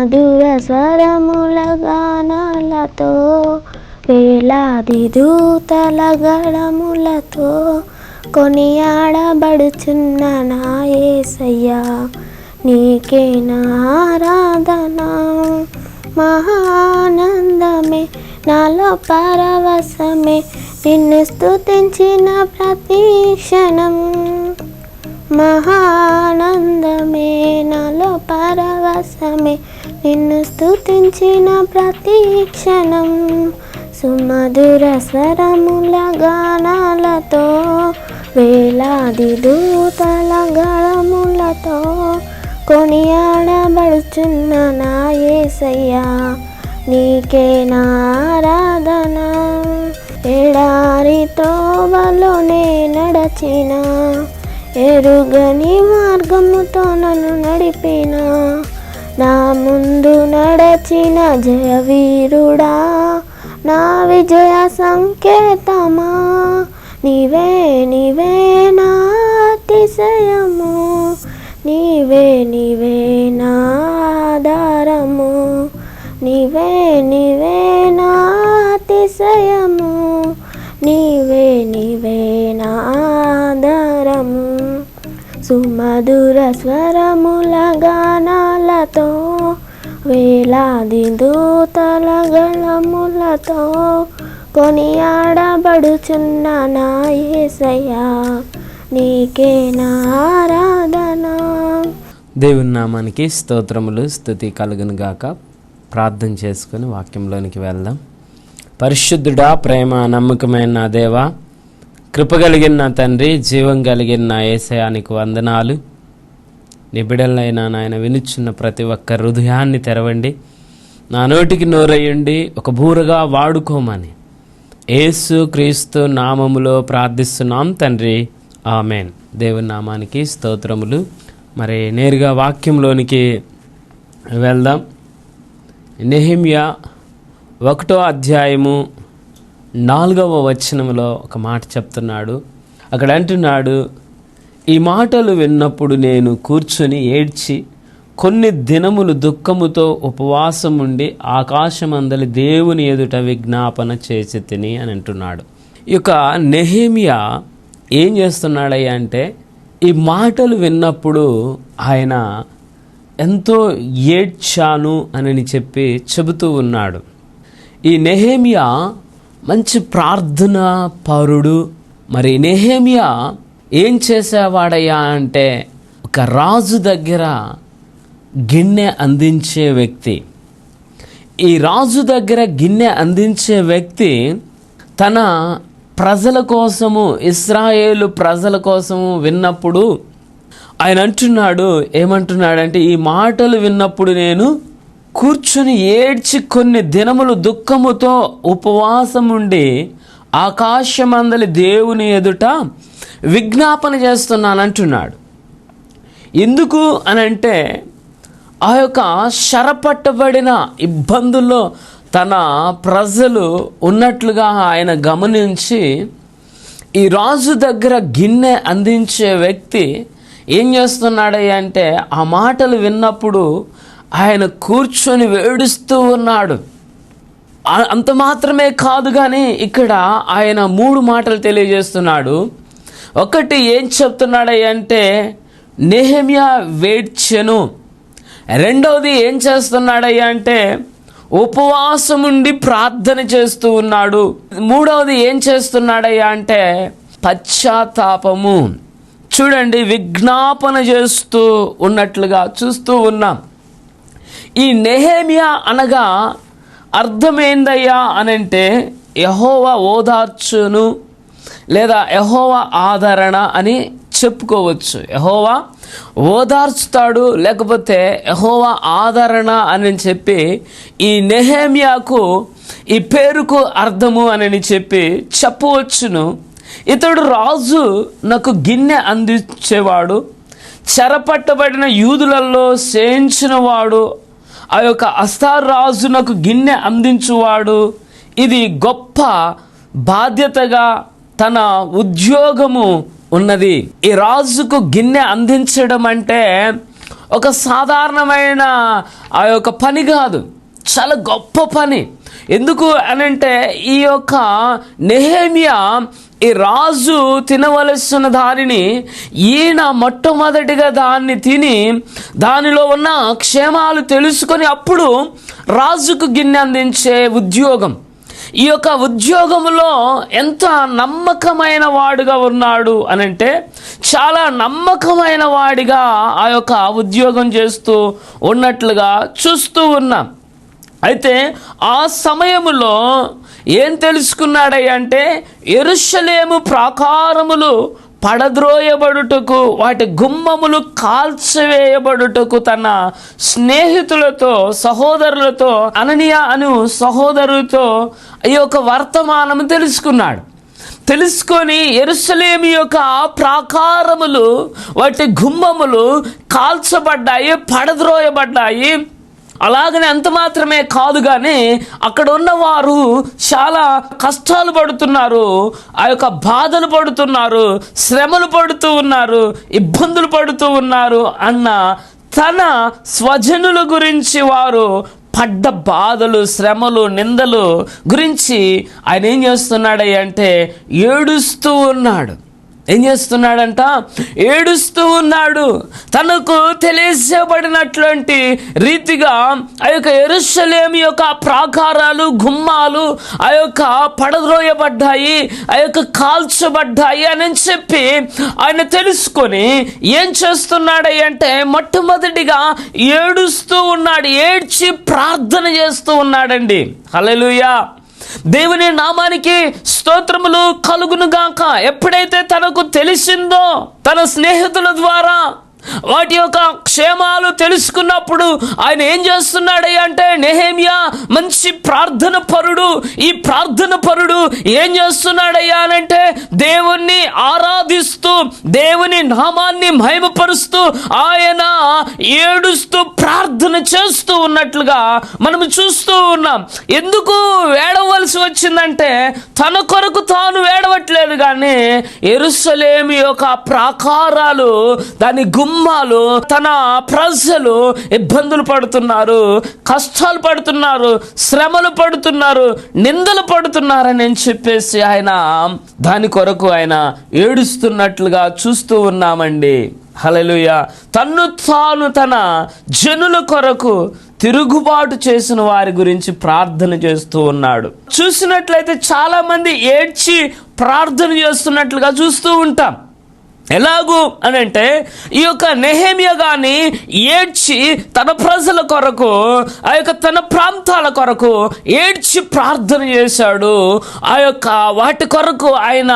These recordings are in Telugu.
మధుర స్వరముల గానాలతో వేలాది దూతల గళములతో కొనియాడబడుచున్న నా ఏసయ్యా నీకే నా ఆరాధన. మహానందమే నాలో పరవశమే నిన్ను స్థుతించిన ప్రతి క్షణం. మహానందమే నాలో పరవశమే నిన్ను స్థుతించిన ప్రతి క్షణం సుమధుర స్వరముల గానాలతో వేలాది దూతల గళములతో కొనియాడబడుచున్న నా ఏసయ్యా నీకే నా ఆరాధన. ఎడారి నడచిన ఎరుగని మార్గముతో నన్ను నడిపిన. నా ముందు నడచిన జయవీరుడా నా విజయ సంకేతమా? నీవే నీవే నా అతిశయము. నీవే నీవే నా ఆధారము. నీవే నీవే సుమధుర స్వరముల గానాలతో వేలాది దూతల గళములతో కొనియాడబడుచున్న నా యేసయ్యా నీకే నా ఆరాధన. దేవుని నామానికి స్తోత్రములు స్థుతి కలుగును గాక. ప్రార్థన చేసుకుని వాక్యంలోనికి వెళ్దాం. పరిశుద్ధుడా ప్రేమ నమ్మకమైన నా దేవా కృప కలిగిన నా తండ్రి జీవం కలిగిన నా ఏసయానికి వందనాలు. నిబిడలైన నాయన వినుచున్న ప్రతి ఒక్క హృదయాన్ని తెరవండి. నా నోటికి నోరయ్యండి ఒక బూరగా వాడుకోమని. ఏసు క్రీస్తు నామములో ప్రార్థిస్తున్నాం తండ్రి. ఆమెన్. దేవుని నామానికి స్తోత్రములు. మరి నేరుగా వాక్యంలోనికి వెళ్దాం. నెహిమ్యా ఒకటో అధ్యాయము నాలుగవ వచనంలో ఒక మాట చెప్తున్నాడు. అక్కడ అంటున్నాడు ఈ మాటలు విన్నప్పుడు నేను కూర్చొని ఏడ్చి కొన్ని దినములు దుఃఖముతో ఉపవాసం ఉండి ఆకాశమందలి దేవుని ఎదుట విజ్ఞాపన చేసి తిని అని అంటున్నాడు. ఈ యొక్క నెహేమియా ఏం చేస్తున్నాడయ్యా అంటే ఈ మాటలు విన్నప్పుడు ఆయన ఎంతో ఏడ్చాను అని చెప్పి చెబుతూ ఉన్నాడు. ఈ నెహేమియా మంచి ప్రార్థన పరుడు. మరి నెహేమియా ఏం చేసేవాడయ్యా అంటే ఒక రాజు దగ్గర గిన్నె అందించే వ్యక్తి. ఈ రాజు దగ్గర గిన్నె అందించే వ్యక్తి తన ప్రజల కోసము ఇస్రాయేలు ప్రజల కోసము విన్నప్పుడు ఆయన అంటున్నాడు ఏమంటున్నాడంటే ఈ మాటలు విన్నప్పుడు నేను కూర్చుని ఏడ్చి కొన్ని దినములు దుఃఖముతో ఉపవాసం ఉండి ఆకాశమందలి దేవుని ఎదుట విజ్ఞాపన చేస్తున్నాను అంటున్నాడు ఎందుకు అని అంటే ఆ యొక్క శరపట్టబడిన ఇబ్బందుల్లో తన ప్రజలు ఉన్నట్లుగా ఆయన గమనించి ఈ రాజు దగ్గర గిన్నె అందించే వ్యక్తి ఏం చేస్తున్నాడయ్య అంటే ఆ మాటలు విన్నప్పుడు ఆయన కూర్చొని వేడుస్తూ ఉన్నాడు. అంత మాత్రమే కాదు కానీ ఇక్కడ ఆయన మూడు మాటలు తెలియజేస్తున్నాడు. ఒకటి ఏం చెప్తున్నాడయ్య అంటే నెహమ్యా వేడ్చెను. రెండవది ఏం చేస్తున్నాడయ్యా అంటే ఉపవాసం ఉండి ప్రార్థన చేస్తూ ఉన్నాడు. మూడవది ఏం చేస్తున్నాడయ్యా అంటే పశ్చాత్తాపము. చూడండి విజ్ఞాపన చేస్తూ ఉన్నట్లుగా చూస్తూ ఉన్నాం. ఈ నెహేమియా అనగా అర్థమైందయ్యా అనంటే యహోవా ఓదార్చును లేదా యహోవా ఆదరణ అని చెప్పుకోవచ్చు. యహోవా ఓదార్చుతాడు లేకపోతే యహోవా ఆదరణ అని చెప్పి ఈ నెహేమియాకు ఈ పేరుకు అర్థము అని చెప్పి చెప్పవచ్చును. ఇతడు రాజు నాకు గిన్నె అందించేవాడు చెరపట్టబడిన యూదులలో సేయించినవాడు ఆ యొక్క అస్తార్ రాజునకు గిన్నె అందించువాడు. ఇది గొప్ప బాధ్యతగా తన ఉద్యోగము ఉన్నది. ఈ రాజుకు గిన్నె అందించడం అంటే ఒక సాధారణమైన ఆ యొక్క పని కాదు. చాలా గొప్ప పని. ఎందుకు అనంటే ఈ యొక్క నెహేమియా ఈ రాజు తినవలసిన దానిని ఈయన మొట్టమొదటిగా దాన్ని తిని దానిలో ఉన్న క్షేమాలు తెలుసుకొని అప్పుడు రాజుకు గిన్నె అందించే ఉద్యోగం. ఈ యొక్క ఉద్యోగంలో ఎంత నమ్మకమైన వాడుగా ఉన్నాడు అనంటే చాలా నమ్మకమైన వాడిగా ఆ యొక్క ఉద్యోగం చేస్తూ ఉన్నట్లుగా చూస్తూ ఉన్నాం. అయితే ఆ సమయంలో ఏం తెలుసుకున్నాడయ్య అంటే ఎరుషలేము ప్రాకారములు పడద్రోయబడుటకు వాటి గుమ్మములు కాల్చివేయబడుటకు తన స్నేహితులతో సహోదరులతో అననీయ అను సహోదరుతో ఈ యొక్క వర్తమానము తెలుసుకున్నాడు. తెలుసుకొని ఎరుసలేమి యొక్క ప్రాకారములు వాటి గుమ్మములు కాల్చబడ్డాయి పడద్రోయబడ్డాయి. అలాగనే అంత మాత్రమే కాదు కానీ అక్కడ ఉన్నవారు చాలా కష్టాలు పడుతున్నారు ఆ యొక్క బాధలు పడుతున్నారు శ్రమలు పడుతూ ఉన్నారు ఇబ్బందులు పడుతూ ఉన్నారు అన్న తన స్వజనుల గురించి వారు పడ్డ బాధలు శ్రమలు నిందలు గురించి ఆయన ఏం చేస్తున్నాడయ్య అంటే ఏడుస్తూ ఉన్నాడు. ఏం చేస్తున్నాడంట? ఏడుస్తూ ఉన్నాడు. తనకు తెలియజేయబడినటువంటి రీతిగా ఆ యొక్క ఎరుసలేమి యొక్క ప్రాకారాలు గుమ్మాలు ఆ యొక్క పడద్రోయబడ్డాయి ఆ యొక్క కాల్చబడ్డాయి అని చెప్పి ఆయన తెలుసుకొని ఏం చేస్తున్నాడు అంటే మొట్టమొదటిగా ఏడుస్తూ ఉన్నాడు ఏడ్చి ప్రార్థన చేస్తూ ఉన్నాడండి. హల్లెలూయా. దేవుని నామానికి స్తోత్రములు కలుగును గాక ఎప్పుడైతే తనకు తెలిసిందో తన స్నేహితుల ద్వారా వాటి యొక్క క్షేమాలు తెలుసుకున్నప్పుడు ఆయన ఏం చేస్తున్నాడయ్య అంటే నెహేమియా మంచి ప్రార్థన పరుడు ఈ ప్రార్థన పరుడు ఏం చేస్తున్నాడయ్యా అనంటే దేవుణ్ణి ఆరాధిస్తూ దేవుని నామాన్ని మహిమపరుస్తూ ఆయన ఏడుస్తూ ప్రార్థన చేస్తూ ఉన్నట్లుగా మనం చూస్తూ ఉన్నాం. ఎందుకు వేడవలసి వచ్చిందంటే తన కొరకు తాను వేడవట్లేదు కానీ ఎరుసలేమి యొక్క ప్రాకారాలు దాని అమ్మాలు తన ప్రజలు ఇబ్బందులు పడుతున్నారు కష్టాలు పడుతున్నారు శ్రమలు పడుతున్నారు నిందలు పడుతున్నారని చెప్పేసి ఆయన దాని కొరకు ఆయన ఏడుస్తున్నట్లుగా చూస్తూ ఉన్నామండి. హలలుయ తన్ను తాను తన జనుల కొరకు తిరుగుబాటు చేసిన వారి గురించి ప్రార్థన చేస్తూ ఉన్నాడు. చూసినట్లయితే చాలా మంది ఏడ్చి ప్రార్థన చేస్తున్నట్లుగా చూస్తూ ఉంటాం. ఎలాగూ అని అంటే ఈ యొక్క నెహేమియ గాని ఏడ్చి తన ప్రజల కొరకు ఆ యొక్క తన ప్రాంతాల కొరకు ఏడ్చి ప్రార్థన చేశాడు. ఆ యొక్క వాటి కొరకు ఆయన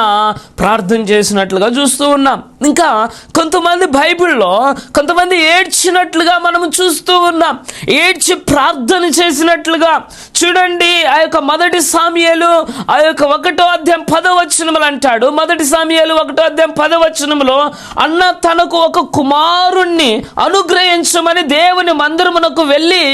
ప్రార్థన చేసినట్లుగా చూస్తూ ఉన్నాం. ఇంకా కొంతమంది బైబిల్లో కొంతమంది ఏడ్చినట్లుగా మనం చూస్తూ ఉన్నాం. ఏడ్చి ప్రార్థన చేసినట్లుగా. చూడండి ఆ యొక్క మొదటి సామ్యాలు ఆ యొక్క ఒకటో అధ్యాయం పదవచనములు అంటాడు. మొదటి సామ్యాలు ఒకటో అధ్యాయం పదవచనములో అన్న తనకు ఒక కుమారుణ్ణి అనుగ్రహించమని దేవుని మందిరమునకు వెళ్ళి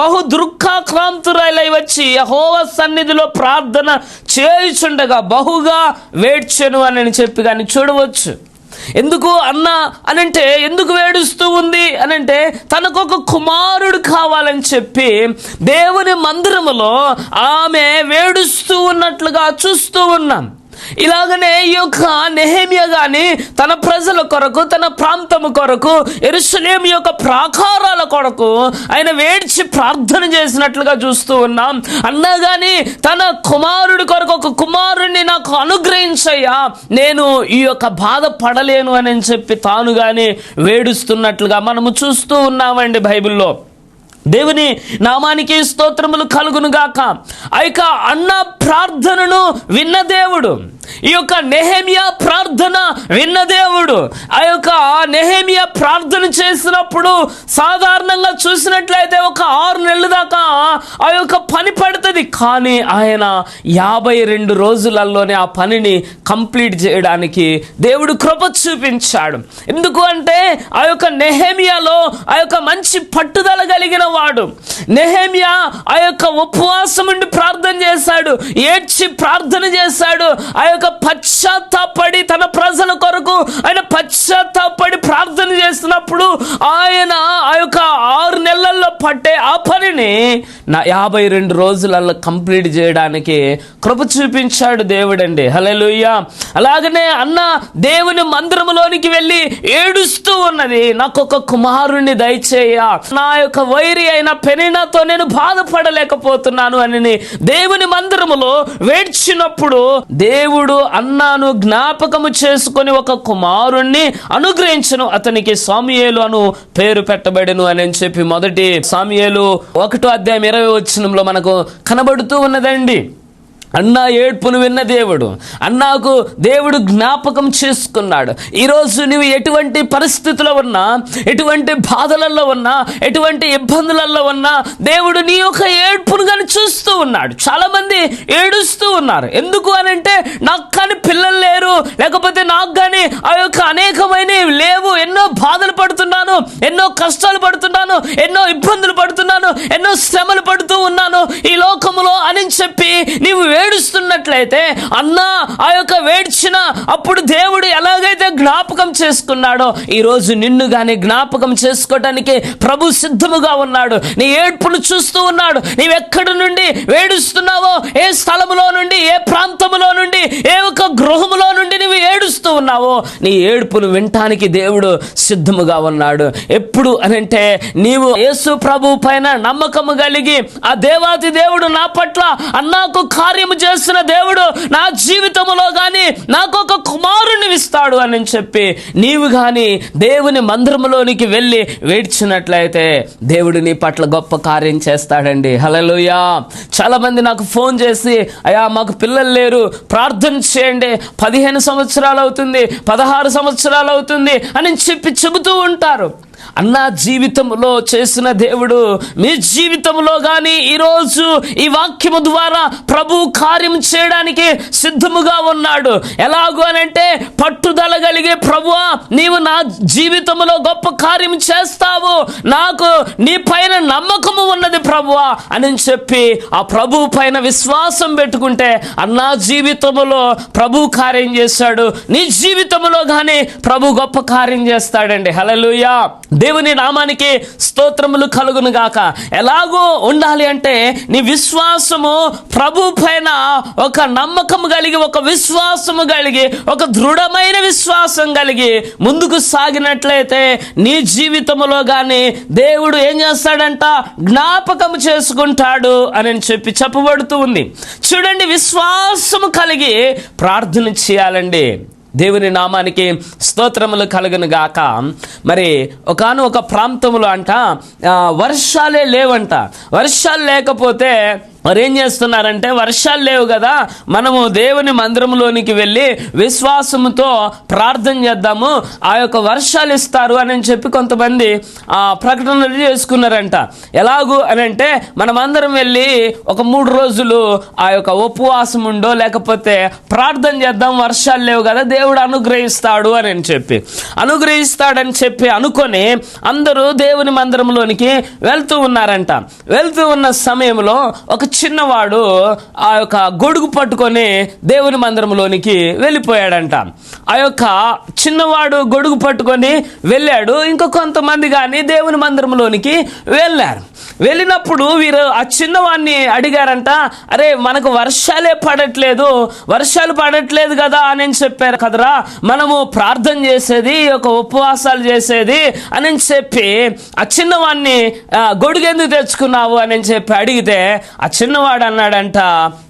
బహు దుఃఖాక్రాంతురాలై వచ్చి హోవ సన్నిధిలో ప్రార్థన చేయుచుండగా బహుగా వేడ్చెను అని చెప్పి కానీ చూడవచ్చు. ఎందుకు అన్న అనంటే ఎందుకు వేడుస్తూ ఉంది అనంటే తనకు ఒక కుమారుడు కావాలని చెప్పి దేవుని మందిరములో ఆమె వేడుస్తూ ఉన్నట్లుగా చూస్తూ ఉన్నాం. ఇలాగనే ఈ యొక్క నెహేమియా గాని తన ప్రజల కొరకు తన ప్రాంతము కొరకు ఎరుసలేం యొక్క ప్రాకారాల కొరకు ఆయన వేడ్చి ప్రార్థన చేసినట్లుగా చూస్తూ ఉన్నాం. అన్నా కానీ తన కుమారుడి కొరకు ఒక కుమారుణ్ణి నాకు అనుగ్రహించయ్యా. నేను ఈ యొక్క బాధ పడలేను అని చెప్పి తాను కానీ వేడుస్తున్నట్లుగా మనము చూస్తూ ఉన్నామండి బైబిల్లో. దేవుని నామానికి స్తోత్రములు కలుగును గాక ఆ యొక్క అన్న ప్రార్థనను విన్న దేవుడు. ఈ యొక్క నెహేమియా ప్రార్థన విన్న దేవుడు ఆ యొక్క నెహేమియా ప్రార్థన చేసినప్పుడు సాధారణంగా చూసినట్లయితే ఒక ఆరు నెలల దాకా ఆ యొక్క పని పడుతుంది. కానీ ఆయన యాభై రెండు రోజులలోనే ఆ పనిని కంప్లీట్ చేయడానికి దేవుడు కృప చూపించాడు. ఎందుకు అంటే ఆ యొక్క నెహేమియాలో ఆ యొక్క మంచి పట్టుదల కలిగిన వాడు. నెహేమియా ఆ యొక్క ఉపవాసం ఉండి ప్రార్థన చేశాడు ఏడ్చి ప్రార్థన చేశాడు ఆ యొక్క పశ్చాత్తాపడి తన ప్రజల కొరకు ఆయన పశ్చాత్తాపడి ప్రార్థన చేస్తున్నప్పుడు ఆయన ఆ యొక్క ఆరు నెలల్లో పట్టే ఆ పనిని నా యాభై రెండు రోజులలో కంప్లీట్ చేయడానికి కృప చూపించాడు దేవుడండి. హలెలుయ్య అలాగనే అన్న దేవుని మందిరంలోనికి వెళ్ళి ఏడుస్తూ ఉన్నది నాకు ఒక కుమారుణ్ణి దయచేయ. నా యొక్క వైరి అయిన పెనినాతో నేను బాధపడలేకపోతున్నాను అని దేవుని మందిరములో వేడ్చినప్పుడు దేవుడు అన్నాను జ్ఞాపకము చేసుకొని ఒక కుమారుణ్ణి అనుగ్రహించను. అతనికి సామియేలు అను పేరు పెట్టబడెను అని చెప్పి మొదటి సామియేలు ఒకటో అధ్యాయం ఇరవై వచ్చినంలో మనకు కనబడుతూ ఉన్నదండి. అన్నా ఏడ్పును విన్న దేవుడు అన్నాకు దేవుడు జ్ఞాపకం చేసుకున్నాడు. ఈరోజు నువ్వు ఎటువంటి పరిస్థితుల్లో ఉన్నా ఎటువంటి బాధలలో ఉన్నా ఎటువంటి ఇబ్బందులలో ఉన్నా దేవుడు నీ యొక్క ఏడ్పును కానీ చూస్తూ ఉన్నాడు. చాలామంది ఏడుస్తూ ఉన్నారు. ఎందుకు అని అంటే నాకు కానీ పిల్లలు లేరు లేకపోతే నాకు కానీ ఆ యొక్క అనేకమైనవి లేవు. ఎన్నో బాధలు పడుతున్నాను ఎన్నో కష్టాలు పడుతున్నాను ఎన్నో ఇబ్బందులు పడుతున్నాను ఎన్నో శ్రమలు పడుతూ ఉన్నాను. ఈ లోకములో అని చెప్పి నీవు ఏడుస్తున్నట్లయితే అన్నా ఆ యొక్క వేడ్చిన అప్పుడు దేవుడు ఎలాగైతే జ్ఞాపకం చేసుకున్నాడో ఈరోజు నిన్ను కానీ జ్ఞాపకం చేసుకోవటానికి ప్రభు సిద్ధముగా ఉన్నాడు. నీ ఏడ్పును చూస్తూ ఉన్నాడు. నీవెక్కడి నుండి వేడుస్తున్నావో ఏ స్థలములో నుండి ఏ ప్రాంతములో నుండి ఏ ఒక్క గృహములో నుండి నువ్వు ఏడుస్తూ ఉన్నావో నీ ఏడుపును వినటానికి దేవుడు సిద్ధముగా ఉన్నాడు. ఎప్పుడు అనంటే నీవు యేసు ప్రభు పైన నమ్మకము కలిగి ఆ దేవాతి దేవుడు నా పట్ల అన్నాకు కార్యము చేస్తున్న దేవుడు నా జీవితంలో కానీ నాకు ఒక కుమారుని ఇస్తాడు అని చెప్పి నీవు కానీ దేవుని మందిరములోనికి వెళ్ళి వేడ్చినట్లయితే దేవుడు నీ పట్ల గొప్ప కార్యం చేస్తాడండి. హలలుయా చాలా మంది నాకు ఫోన్ చేసి అయ్యా మాకు పిల్లలు లేరు ప్రార్థన చేయండి. పదిహేను సంవత్సరాలు అవుతుంది పదహారు సంవత్సరాలు అవుతుంది అని చెప్పి చెబుతూ ఉంటారు. అన్న జీవితంలో చేసిన దేవుడు మీ జీవితంలో కానీ ఈరోజు ఈ వాక్యము ద్వారా ప్రభు కార్యం చేయడానికి సిద్ధముగా ఉన్నాడు. ఎలాగో అనంటే పట్టుదల కలిగే ప్రభువా నీవు నా జీవితంలో గొప్ప కార్యం చేస్తావు. నాకు నీ పైన నమ్మకము ఉన్నది ప్రభువా అని చెప్పి ఆ ప్రభు పైన విశ్వాసం పెట్టుకుంటే అన్నా జీవితంలో ప్రభు కార్యం చేశాడు. నీ జీవితంలో కానీ ప్రభు గొప్ప కార్యం చేస్తాడండి. హలలుయా దేవుని నామానికి స్తోత్రములు కలుగును గాక. ఎలాగో ఉండాలి అంటే నీ విశ్వాసము ప్రభు పైన ఒక నమ్మకం కలిగి ఒక విశ్వాసము కలిగి ఒక దృఢమైన విశ్వాసం కలిగి ముందుకు సాగినట్లయితే నీ జీవితంలో కానీ దేవుడు ఏం చేస్తాడంట? జ్ఞాపకం చేసుకుంటాడు అని చెప్పి చెప్పబడుతూ ఉంది. చూడండి విశ్వాసము కలిగి ప్రార్థన చేయాలండి. దేవుని నామానికి స్తోత్రములు కలుగును గాక. మరి ఒకాను ఒక ప్రాంతంలో అంట వర్షాలే లేవంట. వర్షాలు లేకపోతే మరి ఏం చేస్తున్నారంటే వర్షాలు లేవు కదా మనము దేవుని మందిరంలోనికి వెళ్ళి విశ్వాసముతో ప్రార్థన చేద్దాము ఆ యొక్క వర్షాలు ఇస్తారు అని చెప్పి కొంతమంది ఆ ప్రకటనలు చేసుకున్నారంట. ఎలాగూ అని అంటే మనమందరం వెళ్ళి ఒక మూడు రోజులు ఆ యొక్క ఉపవాసం ఉండో లేకపోతే ప్రార్థన చేద్దాం వర్షాలు లేవు కదా దేవుడు అనుగ్రహిస్తాడు అని చెప్పి. అనుగ్రహిస్తాడని చెప్పి అనుకొని అందరూ దేవుని మందిరంలోనికి వెళ్తూ ఉన్నారంట. వెళ్తూ ఉన్న సమయంలో ఒక చిన్నవాడు ఆ యొక్క గొడుగు పట్టుకొని దేవుని మందిరంలోనికి వెళ్ళిపోయాడంట. ఆ యొక్క చిన్నవాడు గొడుగు పట్టుకొని వెళ్ళాడు. ఇంకా కొంతమంది కానీ దేవుని మందిరంలోనికి వెళ్ళారు. వెళ్ళినప్పుడు వీరు ఆ చిన్నవాడిని అడిగారంట అరే మనకు వర్షాలే పడట్లేదు వర్షాలు పడట్లేదు కదా అని చెప్పారు. కదరా మనము ప్రార్థన చేసేది ఈ యొక్క ఉపవాసాలు చేసేది అని చెప్పి ఆ చిన్నవాడిని "ఆ, గొడుగు ఎందుకు తెచ్చుకున్నావు అని చెప్పి అడిగితే ఆ చిన్నవాడు అన్నాడంట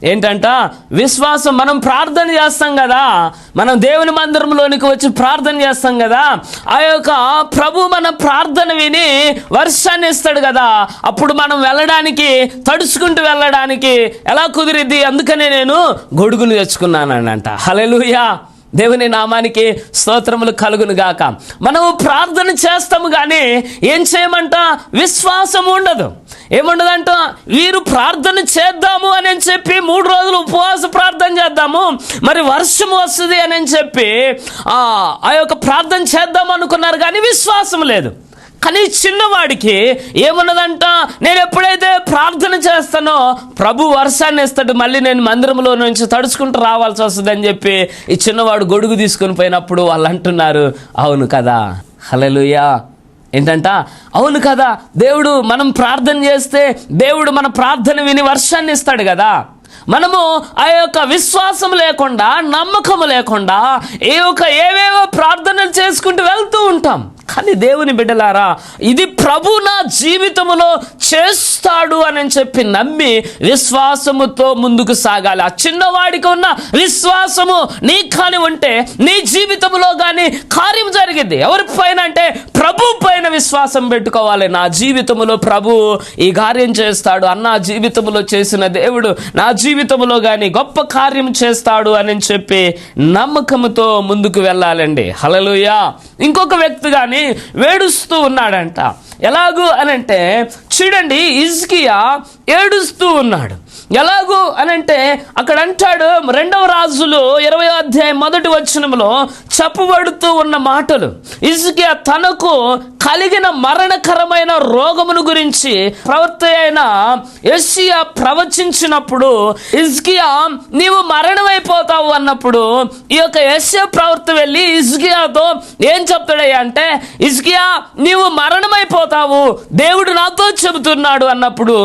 ఏంటంట? విశ్వాసం మనం ప్రార్థన చేస్తాం కదా. మనం దేవుని మందిరంలోనికి వచ్చి ప్రార్థన చేస్తాం కదా. ఆ యొక్క ప్రభు మన ప్రార్థన విని వర్షాన్ని ఇస్తాడు కదా. అప్పుడు మనం వెళ్ళడానికి తడుచుకుంటూ వెళ్ళడానికి ఎలా కుదిరిద్ది? అందుకనే నేను గొడుగును తెచ్చుకున్నానంట హలెలుయా దేవుని నామానికి స్తోత్రములు కలుగును గాక మనము ప్రార్థన చేస్తాము కానీ ఏం చేయమంట? విశ్వాసం ఉండదు. ఏముండదంట? వీరు ప్రార్థన చేద్దాము అని చెప్పి మూడు రోజులు ఉపవాస ప్రార్థన చేద్దాము. మరి వర్షం వస్తుంది అని చెప్పి ఆ ఆ యొక్క ప్రార్థన చేద్దాం అనుకున్నారు కానీ విశ్వాసం లేదు. కానీ చిన్నవాడికి ఏమున్నదంట? నేను ఎప్పుడైతే ప్రార్థన చేస్తానో ప్రభు వర్షాన్ని ఇస్తాడు మళ్ళీ నేను మందిరంలో నుంచి తడుచుకుంటూ రావాల్సి వస్తుందని చెప్పి ఈ చిన్నవాడు గొడుగు తీసుకొని పోయినప్పుడు వాళ్ళు అంటున్నారు అవును కదా. హలలుయా ఏంటంట? అవును కదా దేవుడు మనం ప్రార్థన చేస్తే దేవుడు మన ప్రార్థన విని వర్షాన్ని ఇస్తాడు కదా. మనము ఆ యొక్క విశ్వాసం లేకుండా నమ్మకం లేకుండా ఏ యొక్క ఏవేవో ప్రార్థనలు చేసుకుంటూ వెళ్తూ ఉంటాం. కానీ దేవుని బిడ్డలారా ఇది ప్రభు నా జీవితంలో చేస్తాడు అని చెప్పి నమ్మి విశ్వాసముతో ముందుకు సాగాలి. ఆ చిన్నవాడికి ఉన్న విశ్వాసము నీ కాని ఉంటే నీ జీవితంలో కానీ కార్యం జరిగింది. ఎవరిపైన అంటే ప్రభు పైన విశ్వాసం పెట్టుకోవాలి. నా జీవితంలో ప్రభు ఈ కార్యం చేస్తాడు. అన్న జీవితంలో చేసిన దేవుడు నా జీవితంలో కానీ గొప్ప కార్యం చేస్తాడు అని చెప్పి నమ్మకంతో ముందుకు వెళ్ళాలండి. హలలుయా ఇంకొక వ్యక్తి కానీ వేడుస్తూ ఉన్నాడంట. ఎలాగూ అనంటే చూడండి ఇజ్కియా ఏడుస్తూ ఉన్నాడు. ఎలాగూ అనంటే అక్కడ అంటాడు రెండవ రాజులు ఇరవై అధ్యాయం మొదటి వచనంలో చెప్పబడుతూ ఉన్న మాటలు. ఇజ్కియా తనకు కలిగిన మరణకరమైన రోగమును గురించి ప్రవర్త అయిన ఎస్సియా ప్రవచించినప్పుడు ఇజ్కియా నీవు మరణమైపోతావు అన్నప్పుడు ఈ యొక్క ఎస్సియా ప్రవర్త వెళ్ళి ఇజ్కియాతో ఏం చెప్తాడయ్యా అంటే ఇజ్కియా నీవు మరణమైపో మరణమైపోతావు దేవుడు నాతో చెబుతున్నాడు అన్నప్పుడు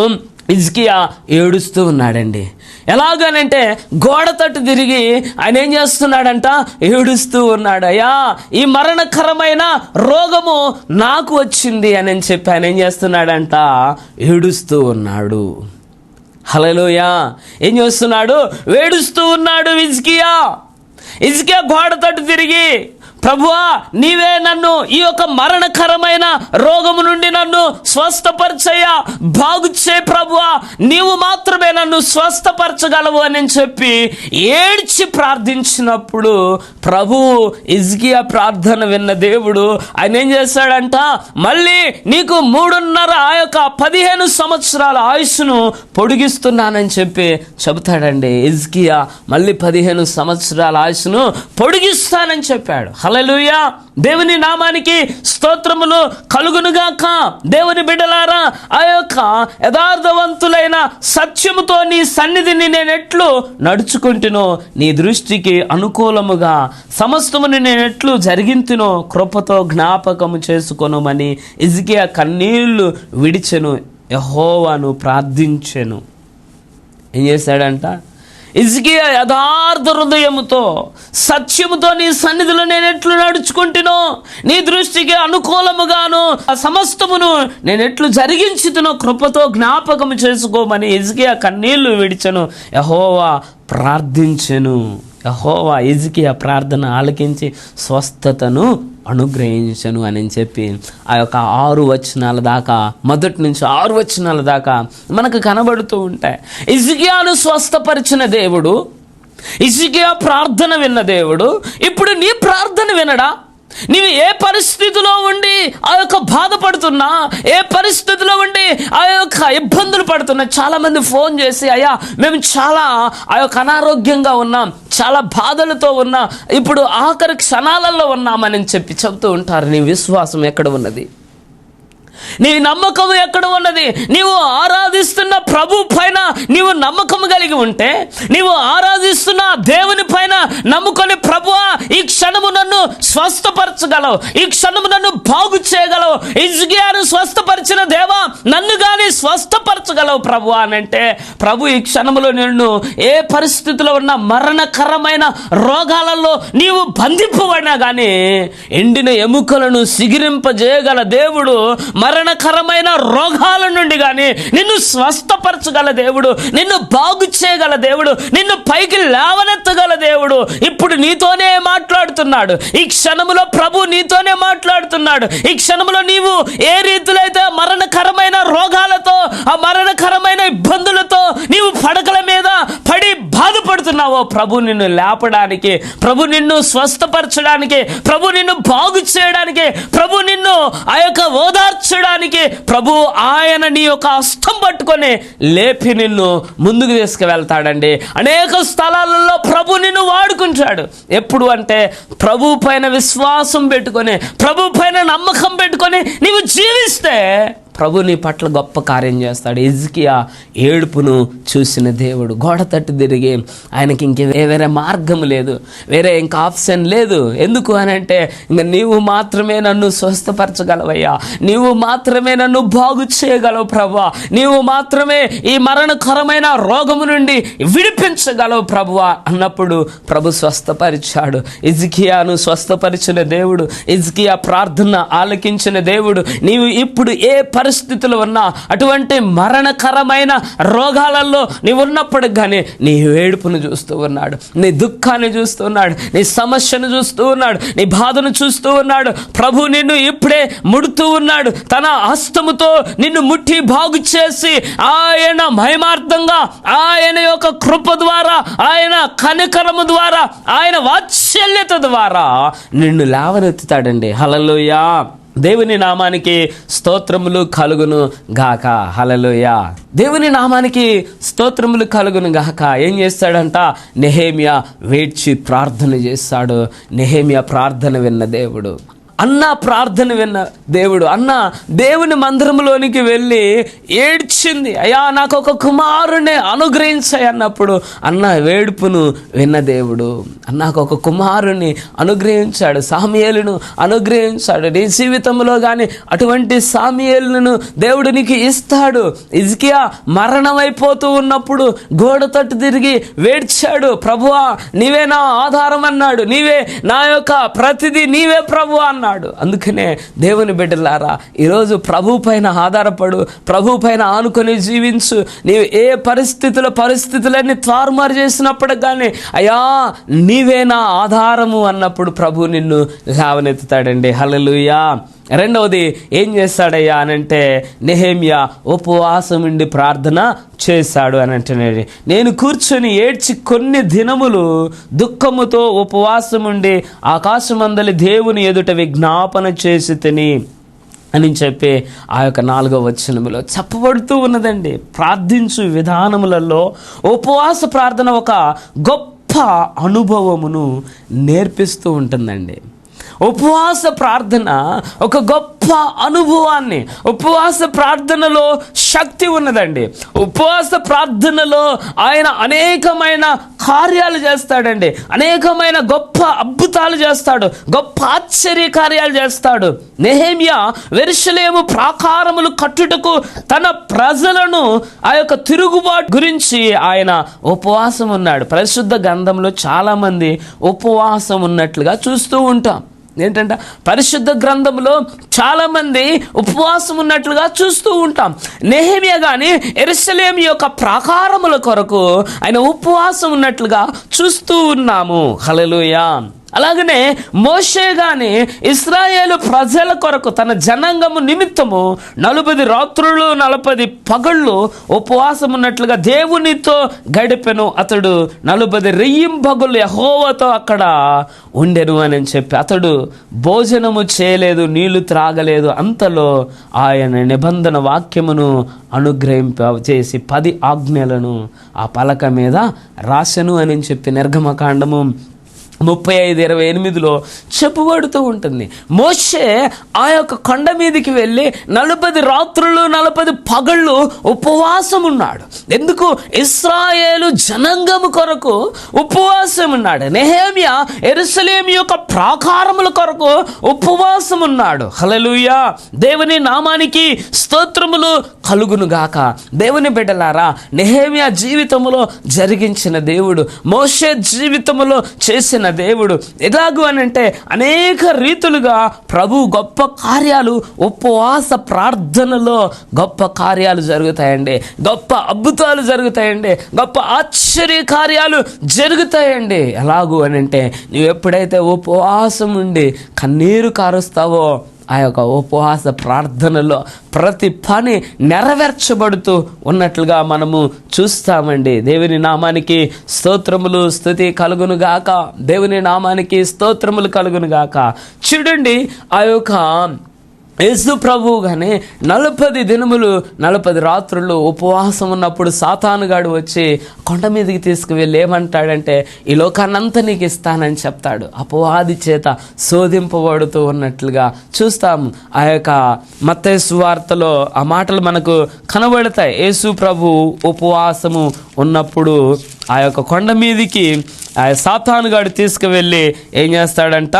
ఇజ్కియా ఏడుస్తూ ఉన్నాడండి. ఎలాగనంటే గోడ తట్టు తిరిగి ఆయన ఏం చేస్తున్నాడంట? ఏడుస్తూ ఉన్నాడు. అయ్యా ఈ మరణకరమైన రోగము నాకు వచ్చింది అని చెప్పి ఆయన ఏం చేస్తున్నాడంట? ఏడుస్తూ ఉన్నాడు. హలలోయా ఏం చేస్తున్నాడు? వేడుస్తూ ఉన్నాడు ఇజ్కియా ఇజ్కియా గోడ తట్టు తిరిగి ప్రభువా నీవే నన్ను ఈ యొక్క మరణకరమైన రోగము నుండి నన్ను స్వస్థపరచయ్యా. బాగుచే ప్రభువా నీవు మాత్రమే నన్ను స్వస్థపరచగలవు అని చెప్పి ఏడ్చి ప్రార్థించినప్పుడు ప్రభు ఇజ్కియా ప్రార్థన విన్న దేవుడు ఆయన ఏం చేశాడంట? మళ్ళీ నీకు మూడున్నర ఆ యొక్క పదిహేను సంవత్సరాల ఆయుష్ను పొడిగిస్తున్నానని చెప్పి చెబుతాడండి. ఇజ్కియా మళ్ళీ పదిహేను సంవత్సరాల ఆయుష్ను పొడిగిస్తానని చెప్పాడు. హల్లెలూయా. దేవుని నామానికి స్తోత్రములు కలుగునుగాక. దేవుని బిడ్డలారా ఆ యొక్క యథార్థవంతులైన సత్యముతో నీ సన్నిధిని నేను ఎట్లు నడుచుకుంటునో నీ దృష్టికి అనుకూలముగా సమస్తముని నేను ఎట్లు జరిగింతునో కృపతో జ్ఞాపకము చేసుకొనుమని ఇజికియా కన్నీళ్ళు విడిచెను యహోవాను ప్రార్థించెను. ఏం చేశాడంట? ఇజ్కియా యథార్థ హృదయముతో సత్యముతో నీ సన్నిధిలో నేను ఎట్లు నడుచుకుంటునో నీ దృష్టికి అనుకూలముగాను ఆ సమస్తమును నేను ఎట్లు జరిగించుతునో కృపతో జ్ఞాపకము చేసుకోమని ఇజ్కియా కన్నీళ్ళు విడిచెను. యహోవా ప్రార్థించెను. యహోవా ఇజకియా ప్రార్థన ఆలకించి స్వస్థతను అనుగ్రహించను అని చెప్పి ఆ యొక్క ఆరు వచనాల దాకా మొదటి నుంచి ఆరు వచనాల దాకా మనకు కనబడుతూ ఉంటాయి. ఇజికియాను స్వస్థపరిచిన దేవుడు ఇజికియా ప్రార్థన విన్న దేవుడు ఇప్పుడు నీ ప్రార్థన వినడా? నీవు ఏ పరిస్థితిలో ఉండి ఆ యొక్క బాధపడుతున్నా ఏ పరిస్థితిలో ఉండి ఆ యొక్క ఇబ్బందులు పడుతున్నా చాలామంది ఫోన్ చేసి అయ్యా మేము చాలా ఆ యొక్క అనారోగ్యంగా ఉన్నాం చాలా బాధలతో ఉన్నా ఇప్పుడు ఆఖరి క్షణాలలో ఉన్నామని చెప్పి చెబుతూ ఉంటారు. నీ విశ్వాసం ఎక్కడ ఉన్నది? నీ నమ్మకం ఎక్కడ ఉన్నది? నీవు ఆరాధిస్తున్న ప్రభు పైన నీవు నమ్మకం కలిగి ఉంటే నీవు ఆరాధిస్తున్న దేవుని పైన నమ్ముకొని ప్రభువా ఈ క్షణము నన్ను స్వస్థపరచగలవు. ఈ క్షణము నన్ను బాగు చేయగలవు. ఇజ్గియాను స్వస్థపరిచిన దేవా నన్ను కానీ స్వస్థపరచగలవు ప్రభు అని అంటే ప్రభు ఈ క్షణములో నిన్ను ఏ పరిస్థితిలో ఉన్న మరణకరమైన రోగాలలో నీవు బంధింపబడినా కానీ ఎండిన ఎముకలను సిగిరింపజేయగల దేవుడు మరణకరమైన రోగాల నుండి కానీ నిన్ను స్వస్థపరచగల దేవుడు నిన్ను బాగు చేయగల దేవుడు నిన్ను పైకి లేవనెత్తగల దేవుడు ఇప్పుడు నీతోనే మాట్లాడుతున్నాడు. ఈ క్షణములో ప్రభు నీతోనే మాట్లాడుతున్నాడు. ఈ క్షణములో నీవు ఏ రీతిలో అయితే మరణకరమైన రోగాలతో ఆ మరణకరమైన ఇబ్బందులతో నీవు పడకల మీద పడి బాధపడుతున్నావో ప్రభు నిన్ను లేపడానికి ప్రభు నిన్ను స్వస్థపరచడానికి ప్రభు నిన్ను బాగు చేయడానికి ప్రభు నిన్ను ఆ యొక్క ఓదార్చడానికి ప్రభు ఆయన నీ యొక్క హస్తం పట్టుకొని లేపి నిన్ను ముందుకు తీసుకువెళ్తాడండి. అనేక స్థలాలలో ప్రభు నిన్ను వాడుకుంటాడు. ఎప్పుడు అంటే ప్రభు పైన విశ్వాసం పెట్టుకొని ప్రభు పైన నమ్మకం పెట్టుకొని నీవు జీవిస్తే ప్రభు నీ పట్ల గొప్ప కార్యం చేస్తాడు. ఇజ్కియా ఏడుపును చూసిన దేవుడు. గోడ తట్టు తిరిగి ఆయనకి ఇంక వేరే మార్గం లేదు. వేరే ఇంకా ఆప్షన్ లేదు. ఎందుకు అని అంటే ఇంకా నీవు మాత్రమే నన్ను స్వస్థపరచగలవయ్యా. నీవు మాత్రమే నన్ను బాగు చేయగలవు ప్రభా. నీవు మాత్రమే ఈ మరణకరమైన రోగము నుండి విడిపించగలవు ప్రభువా అన్నప్పుడు ప్రభు స్వస్థపరిచాడు. ఇజ్కియాను స్వస్థపరిచిన దేవుడు ఇజ్కియా ప్రార్థన ఆలకించిన దేవుడు నీవు ఇప్పుడు ఏ పరిస్థితులు ఉన్నా అటువంటి మరణకరమైన రోగాలలో నీ ఉన్నప్పుడు కానీ నీ ఏడుపును చూస్తూ ఉన్నాడు నీ దుఃఖాన్ని చూస్తూ ఉన్నాడు నీ సమస్యను చూస్తూ ఉన్నాడు నీ బాధను చూస్తూ ఉన్నాడు. ప్రభు నిన్ను ఇప్పుడే ముడుతూ ఉన్నాడు. తన హస్తముతో నిన్ను ముట్టి బాగు చేసి ఆయన మహిమార్థంగా ఆయన యొక్క కృప ద్వారా ఆయన కనికరము ద్వారా ఆయన వాత్సల్యత ద్వారా నిన్ను లేవనెత్తుతాడండి. హలలోయా దేవుని నామానికి స్తోత్రములు కలుగును గాక. హలలుయ దేవుని నామానికి స్తోత్రములు కలుగును గాక. ఏం చేస్తాడంట? నెహేమియా వేడ్చి ప్రార్థన చేస్తాడు. నెహేమియా ప్రార్థన విన్న దేవుడు. అన్న ప్రార్థన విన్న దేవుడు అన్న దేవుని మందిరంలోనికి వెళ్ళి ఏడ్చింది అయ్యా నాకు ఒక కుమారుని అనుగ్రహించాయి అన్నప్పుడు అన్న వేడుపును విన్న దేవుడు నాకు ఒక కుమారుని అనుగ్రహించాడు సామియేలును అనుగ్రహించాడు. నీ జీవితంలో కానీ అటువంటి సామియేలును దేవుడు నీకు ఇస్తాడు. ఇజ్కియా మరణమైపోతూ ఉన్నప్పుడు గోడ తట్టు తిరిగి వేడ్చాడు ప్రభువా నీవే నా ఆధారం అన్నాడు నీవే నా యొక్క ప్రతిదీ నీవే ప్రభు అన్నాడు. అందుకనే దేవుని బిడ్డలారా ఈరోజు ప్రభు పైన ఆధారపడు ప్రభు పైన ఆనుకొని జీవించు. నీవు ఏ పరిస్థితుల పరిస్థితులన్నీ తారుమారు చేసినప్పుడు కానీ అయ్యా నీవే నా ఆధారము అన్నప్పుడు ప్రభు నిన్ను లేవనెత్తుతాడండి. హలలుయా రెండవది ఏం చేస్తాడయ్యా అని అంటే నెహేమియా ఉపవాసం ఉండి ప్రార్థన చేశాడు అని అంటున్నాడు నేను కూర్చొని ఏడ్చి కొన్ని దినములు దుఃఖముతో ఉపవాసం ఉండి ఆకాశమందలి దేవుని ఎదుట విజ్ఞాపన చేసి తిని అని చెప్పి ఆ యొక్క నాలుగో వచనములో చెప్పబడుతూ ఉన్నదండి. ప్రార్థించు విధానములలో ఉపవాస ప్రార్థన ఒక గొప్ప అనుభవమును నేర్పిస్తూ ఉంటుందండి. ఉపవాస ప్రార్థన ఒక గొప్ప అనుభవాన్ని. ఉపవాస ప్రార్థనలో శక్తి ఉన్నదండి. ఉపవాస ప్రార్థనలో ఆయన అనేకమైన కార్యాలు చేస్తాడండి. అనేకమైన గొప్ప అద్భుతాలు చేస్తాడు. గొప్ప ఆశ్చర్య కార్యాలు చేస్తాడు. నెహేమియా వెరుషలేము ప్రాకారములు కట్టుటకు తన ప్రజలను ఆ యొక్క తిరుగుబాటు గురించి ఆయన ఉపవాసం ఉన్నాడు. పరిశుద్ధ గంధంలో చాలామంది ఉపవాసం ఉన్నట్లుగా చూస్తూ ఉంటాం. ఏంటంటే పరిశుద్ధ గ్రంథంలో చాలామంది ఉపవాసం ఉన్నట్లుగా చూస్తూ ఉంటాం. నెహమియా కానీ ఎరుసలేం యొక్క ప్రాకారముల కొరకు ఆయన ఉపవాసం ఉన్నట్లుగా చూస్తూ ఉన్నాము. హలలుయా అలాగనే మోషే గాని ఇస్రాయేలు ప్రజల కొరకు తన జనాంగము నిమిత్తము నలభై రాత్రులు నలభై పగళ్ళు ఉపవాసం ఉన్నట్లుగా దేవునితో గడిపెను. అతడు నలభై రెయ్యింపగులు యహోవతో అక్కడ ఉండెను అని చెప్పి అతడు భోజనము చేయలేదు నీళ్ళు త్రాగలేదు. అంతలో ఆయన నిబంధన వాక్యమును అనుగ్రహింప చేసి పది ఆజ్ఞలను ఆ పలక మీద రాశను అని చెప్పి నిర్గమకాండము ముప్పై ఐదు ఇరవై ఎనిమిదిలో చెప్పబడుతూ ఉంటుంది. మోషే ఆ యొక్క కొండ మీదకి వెళ్ళి నలభై రాత్రులు నలభై పగళ్ళు ఉపవాసం ఉన్నాడు ఎందుకు? ఇస్రాయేలు జనాంగము కొరకు ఉపవాసం ఉన్నాడు నెహేమియా ఎరుసలేం యొక్క ప్రాకారముల కొరకు ఉపవాసం ఉన్నాడు హలలుయా దేవుని నామానికి స్తోత్రములు కలుగును గాక దేవుని బిడ్డలారా నెహేమియా జీవితంలో జరిగించిన దేవుడు మోషే జీవితంలో చేసిన దేవుడు ఎలాగు అని అంటే అనేక రీతులుగా ప్రభు గొప్ప కార్యాలు ఉపవాస ప్రార్థనలో గొప్ప కార్యాలు జరుగుతాయండి. గొప్ప అద్భుతాలు జరుగుతాయండి. గొప్ప ఆశ్చర్య కార్యాలు జరుగుతాయండి. ఎలాగు అని అంటే నువ్వు ఎప్పుడైతే ఉపవాసం ఉండి కన్నీరు కారుస్తావో ఆ యొక్క ఉపవాస ప్రార్థనలో ప్రతి పని నెరవేర్చబడుతూ ఉన్నట్లుగా మనము చూస్తామండి. దేవుని నామానికి స్తోత్రములు స్థుతి కలుగును గాక. దేవుని నామానికి స్తోత్రములు కలుగును గాక. చూడండి ఆ యొక్క యేసు ప్రభువు కానీ నలపది దినములు నలపది రాత్రులు ఉపవాసం ఉన్నప్పుడు సాతానుగాడు వచ్చి కొండ మీదకి తీసుకువెళ్ళి ఏమంటాడంటే ఈ లోకాన్నంతా నీకు ఇస్తానని చెప్తాడు. అపవాది చేత శోధింపబడుతూ ఉన్నట్లుగా చూస్తాము. ఆ యొక్క మత్తేసు వార్తలో ఆ మాటలు మనకు కనబడతాయి. యేసు ప్రభు ఉపవాసము ఉన్నప్పుడు ఆ యొక్క కొండ మీదికి ఆ సాతానుగాడు తీసుకువెళ్ళి ఏం చేస్తాడంట?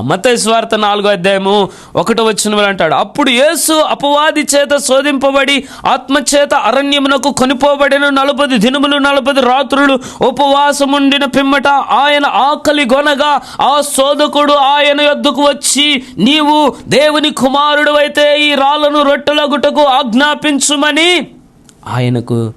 మత స్వార్థ నాలుగో అధ్యాయము ఒకటో వచ్చిన అంటాడు అప్పుడు యేసు అపవాది చేత శోధింపబడి ఆత్మచేత అరణ్యమునకు కొనిపోబడిన నలభై దినములు నలభై రాత్రులు ఉపవాసముండిన పిమ్మట ఆయన ఆకలి గొనగా ఆ శోధకుడు ఆయన యొద్దకు వచ్చి నీవు దేవుని కుమారుడు అయితే ఈ రాళ్ళను రొట్టెలగుటకు ఆజ్ఞాపించుమని ఆయనకు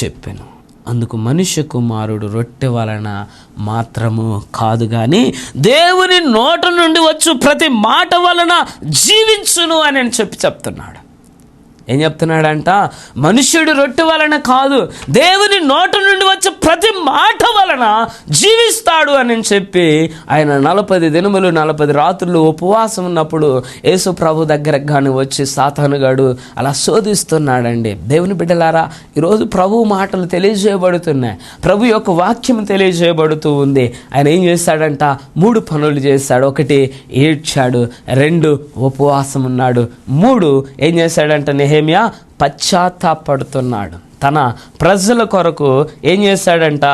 చెప్పాను. అందుకు మనుష్య కుమారుడు రొట్టె వలన మాత్రము కాదు కానీ దేవుని నోట నుండి వచ్చు ప్రతి మాట వలన జీవించును అని చెప్పి చెప్తున్నాడు. ఏం చెప్తున్నాడంట? మనుష్యుడు రొట్టె వలన కాదు దేవుని నోట నుండి వచ్చే ప్రతి మాట వలన జీవిస్తాడు అని చెప్పి ఆయన నలభై దినములు నలపది రాత్రులు ఉపవాసం ఉన్నప్పుడు యేసు ప్రభు దగ్గర కానీ వచ్చి సాతానుగాడు అలా శోధిస్తున్నాడండి. దేవుని బిడ్డలారా ఈరోజు ప్రభు మాటలు తెలియజేయబడుతున్నాయి. ప్రభు యొక్క వాక్యం తెలియజేయబడుతూ ఉంది. ఆయన ఏం చేశాడంట మూడు పనులు చేశాడు ఒకటి ఏడ్చాడు. రెండు ఉపవాసం ఉన్నాడు. మూడు ఏం చేశాడంట నెహేమియా పశ్చాత్తాపడుతున్నాడు. తన ప్రజల కొరకు ఏం చేశాడంట?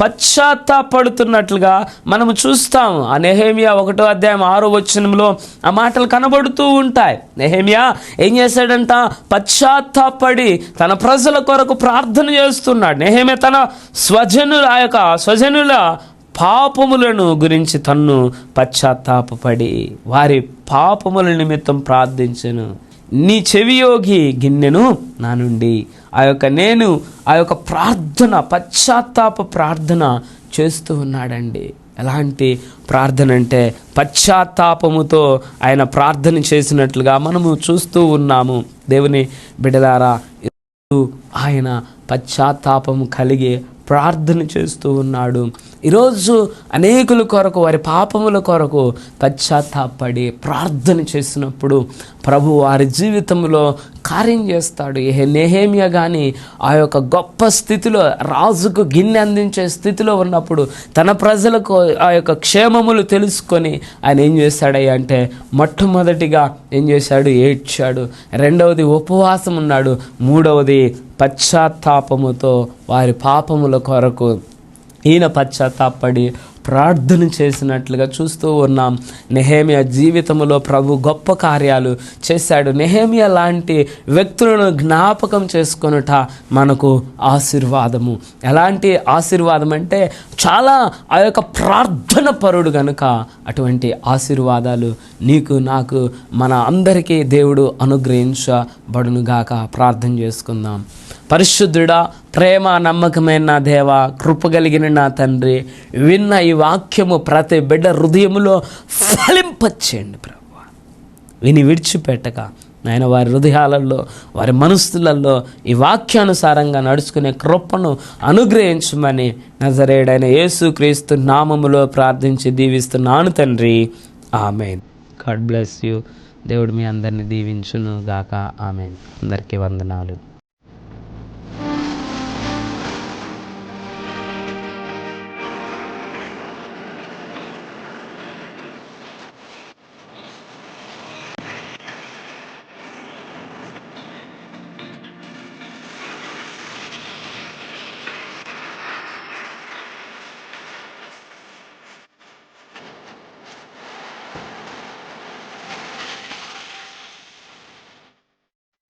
పశ్చాత్తాపడుతున్నట్లుగా మనము చూస్తాము ఆ నెహేమియా ఒకటో అధ్యాయం ఆరో వచనంలో ఆ మాటలు కనబడుతూ ఉంటాయి. నెహేమియా ఏం చేశాడంట? పశ్చాత్తాపడి తన ప్రజల కొరకు ప్రార్థన చేస్తున్నాడు. నెహేమియా తన స్వజనుల ఆ యొక్క స్వజనుల పాపములను గురించి తన్ను పశ్చాత్తాపడి వారి పాపముల నిమిత్తం ప్రార్థించను. నీ చెవియోగి గిన్నెను నా నుండి ఆ యొక్క నేను ఆ యొక్క ప్రార్థన పశ్చాత్తాప ప్రార్థన చేస్తూ ఉన్నాడండి. ఎలాంటి ప్రార్థన అంటే పశ్చాత్తాపముతో ఆయన ప్రార్థన చేసినట్లుగా మనము చూస్తూ ఉన్నాము. దేవుని బిడలారా ఆయన పశ్చాత్తాపము కలిగి ప్రార్థన చేస్తూ ఉన్నాడు. ఈరోజు అనేకుల కొరకు వారి పాపముల కొరకు పశ్చాత్తాపడి ప్రార్థన చేసినప్పుడు ప్రభు వారి జీవితంలో కార్యం చేస్తాడు. నెహేమియ కానీ ఆ యొక్క గొప్ప స్థితిలో రాజుకు గిన్నె అందించే స్థితిలో ఉన్నప్పుడు తన ప్రజలకు ఆ యొక్క క్షేమములు తెలుసుకొని ఆయన ఏం చేశాడయ్యా అంటే మొట్టమొదటిగా ఏం చేశాడు? ఏడ్చాడు. రెండవది ఉపవాసం ఉన్నాడు. మూడవది పశ్చాత్తాపముతో వారి పాపముల కొరకు ఈయన పశ్చాత్తాపడి ప్రార్థన చేసినట్లుగా చూస్తూ ఉన్నాం. నెహేమియా జీవితంలో ప్రభు గొప్ప కార్యాలు చేశాడు. నెహేమియా లాంటి వ్యక్తులను జ్ఞాపకం చేసుకొనుట మనకు ఆశీర్వాదము. ఎలాంటి ఆశీర్వాదం అంటే చాలా ఆ యొక్క ప్రార్థన పరుడు కనుక అటువంటి ఆశీర్వాదాలు నీకు నాకు మన అందరికీ దేవుడు అనుగ్రహించబడునుగాక. ప్రార్థన చేసుకుందాం. పరిశుద్ధుడా ప్రేమ నమ్మకమైన నా దేవ కృప కలిగిన నా తండ్రి విన్న ఈ వాక్యము ప్రతి బిడ్డ హృదయములో ఫలింపచ్చేయండి ప్రభు. విని విడిచిపెట్టక నాయన వారి హృదయాలలో వారి మనస్సులలో ఈ వాక్యానుసారంగా నడుచుకునే కృపను అనుగ్రహించమని నజరేడైన యేసుక్రీస్తు నామములో ప్రార్థించి దీవిస్తున్నాను తండ్రి. ఆమె గాడ్ బ్లెస్ యూ. దేవుడు మీ అందరిని దీవించును గాక ఆమె అందరికీ వందనాలు.